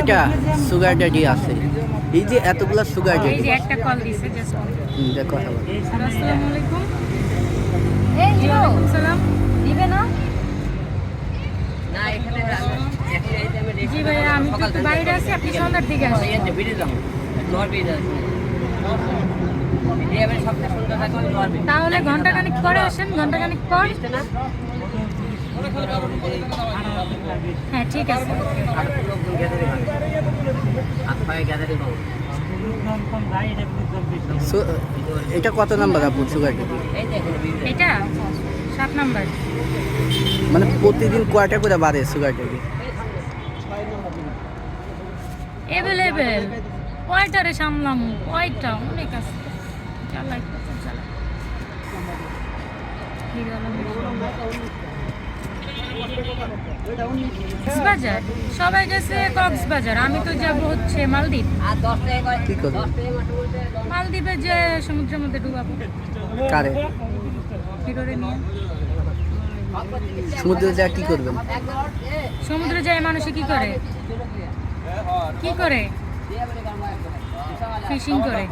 এটা sugar daddy আছে। এই যে এতগুলা সুগার এই যে একটা কল দিছে জাস্ট দেখো কথা বলো। আসসালামু আলাইকুম। এই হিরো সালাম। দিবে না? না এখানে জি ভাইয়া আমি তো বাইরে আছি আপনি সন্ধ্যার দিকে আসেন এই যে লোহার লোহার তাহলে ঘণ্টা খানিক পরে আসেন ঘণ্টা খানিক পর। না? হ্যাঁ ঠিক আছে। এটা কত নাম্বার আপু সুগার এটা সাত নাম্বার। মানে প্রতিদিন কয়টা করে বাড়ে সুগার ড্যাডি এভেলেবেল কয়টারে সামলাম? কয়টা? অনেক আছে। চালাই চালাই। হিরো কক্সবাজার? সবাই গেছে কক্সবাজার। আমি তো যাব হচ্ছে মালদ্বীপ। কি করবে? মালদ্বীপে যে সমুদ্রের মধ্যে ডুবাবো। কারে? হিরোরে নিয়ে। সমুদ্রে যা কি করবেন সমুদ্রে যায় মানুষে কি করে? কি করে? ফিশিং করে।